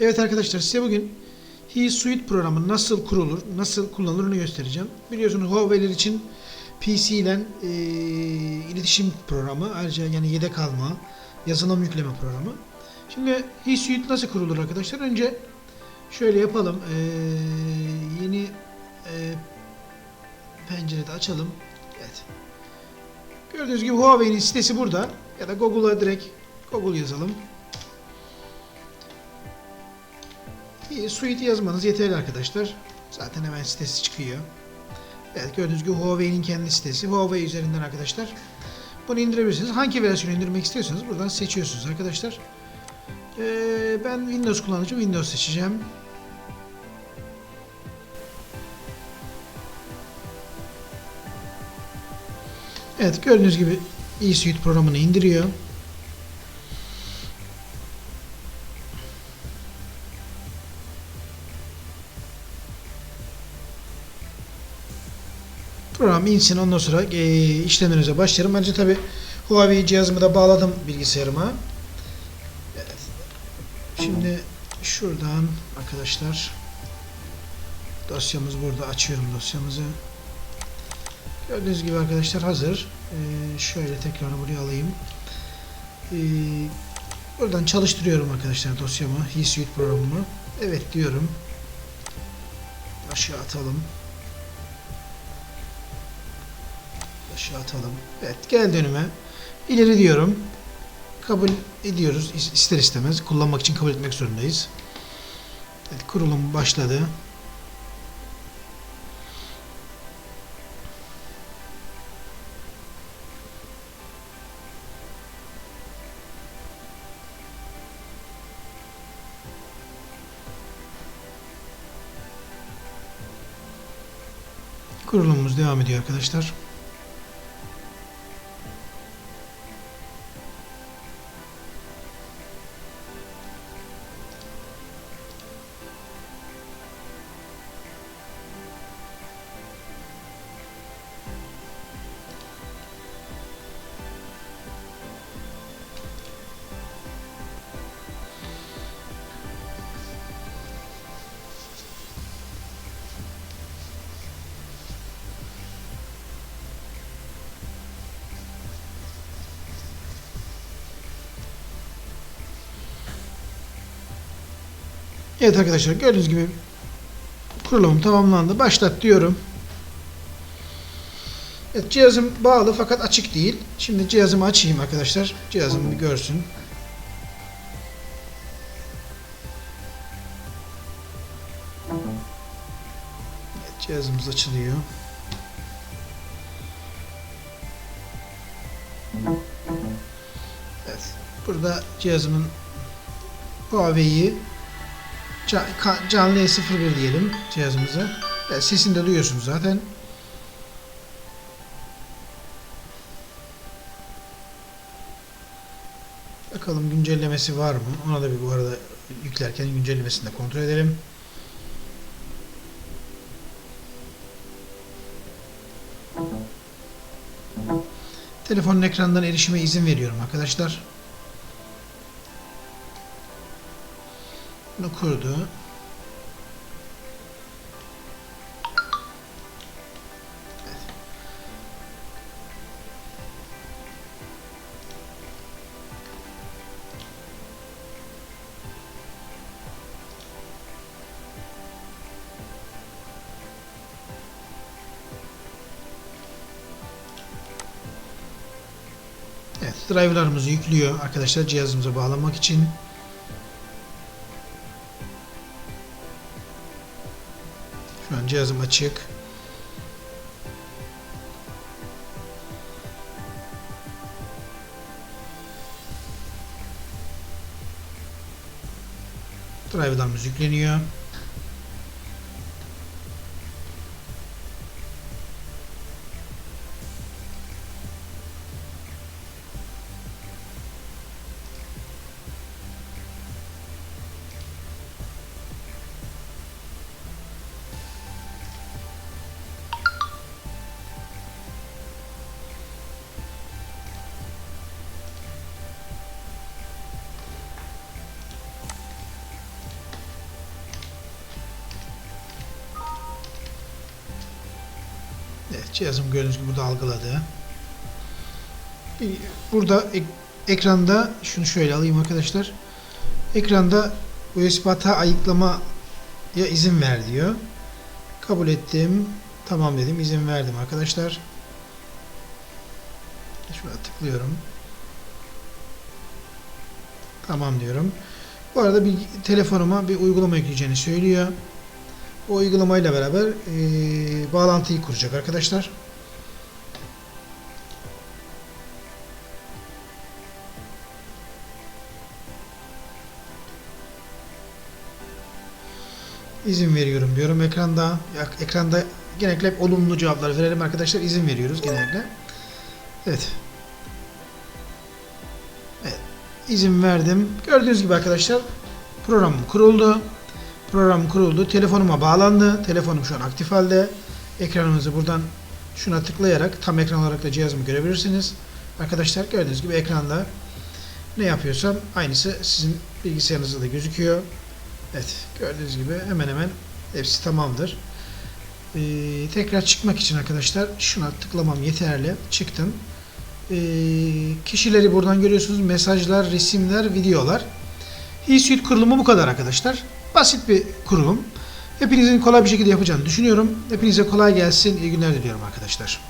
Evet arkadaşlar size bugün He Suite programı nasıl kurulur, nasıl kullanılır onu göstereceğim. Biliyorsunuz Huawei'ler için PC ile e, iletişim programı, ayrıca yani yedek alma, yazılım yükleme programı. Şimdi He Suite nasıl kurulur arkadaşlar? Önce şöyle yapalım. E, yeni e, pencerede açalım. Evet. Gördüğünüz gibi Huawei'nin sitesi burada. Ya da Google'a direkt Google yazalım. Suite yazmanız yeterli arkadaşlar. Zaten hemen sitesi çıkıyor. Evet gördüğünüz gibi Huawei'nin kendi sitesi. Huawei üzerinden arkadaşlar. Bunu indirebilirsiniz. Hangi versiyonu indirmek istiyorsanız buradan seçiyorsunuz arkadaşlar. Ee, ben Windows kullanıcım. Windows seçeceğim. Evet gördüğünüz gibi eSuite programını indiriyor. Program insin ondan sonra e, işlemlerinize başlarım. Ayrıca tabi Huawei cihazımı da bağladım bilgisayarıma. Evet. Şimdi şuradan arkadaşlar dosyamız burada açıyorum dosyamızı. Gördüğünüz gibi arkadaşlar hazır. Ee, şöyle tekrar buraya alayım. Ee, buradan çalıştırıyorum arkadaşlar dosyamı, He Suite programımı. Evet diyorum. Aşağı atalım. Aşağı atalım. Evet geldi önüme. İleri diyorum. Kabul ediyoruz. İs- ister istemez. Kullanmak için kabul etmek zorundayız. Evet kurulum başladı. Kurulumumuz devam ediyor arkadaşlar. Evet arkadaşlar gördüğünüz gibi kurulum tamamlandı. Başlat diyorum. Evet cihazım bağlı fakat açık değil. Şimdi cihazımı açayım arkadaşlar. Cihazımı bir görsün. Evet, cihazımız açılıyor. Evet. Burada cihazımın Huawei'yi Canlı E01 diyelim cihazımıza. Evet, sesini de duyuyorsunuz zaten. Bakalım güncellemesi var mı? Ona da bir bu arada yüklerken güncellemesini de kontrol edelim. Telefonun ekranından erişime izin veriyorum arkadaşlar. Bunu kurdu. Evet. Driver'larımızı yüklüyor arkadaşlar cihazımıza bağlamak için. Şu an cihazım açık. Drive'larımız yükleniyor. Cihazım gördüğünüz gibi burada algıladı. Burada ek- ekranda şunu şöyle alayım arkadaşlar. Ekranda USB hata ayıklamaya izin ver diyor. Kabul ettim. Tamam dedim. izin verdim arkadaşlar. Şuraya tıklıyorum. Tamam diyorum. Bu arada bir telefonuma bir uygulama yükleyeceğini söylüyor. O uygulamayla beraber eee, bağlantıyı kuracak arkadaşlar. İzin veriyorum diyorum ekranda. Ekranda genellikle hep olumlu cevaplar verelim arkadaşlar. İzin veriyoruz genellikle. Evet. Evet. İzin verdim. Gördüğünüz gibi arkadaşlar programım kuruldu. Program kuruldu. Telefonuma bağlandı. Telefonum şu an aktif halde. Ekranımızı buradan şuna tıklayarak tam ekran olarak da cihazımı görebilirsiniz. Arkadaşlar gördüğünüz gibi ekranda ne yapıyorsam aynısı sizin bilgisayarınızda da gözüküyor. Evet gördüğünüz gibi hemen hemen hepsi tamamdır. Ee, tekrar çıkmak için arkadaşlar şuna tıklamam yeterli. Çıktım. Ee, kişileri buradan görüyorsunuz. Mesajlar, resimler, videolar. eSuite kurulumu bu kadar arkadaşlar. Basit bir kurulum. Hepinizin kolay bir şekilde yapacağını düşünüyorum. Hepinize kolay gelsin. İyi günler diliyorum arkadaşlar.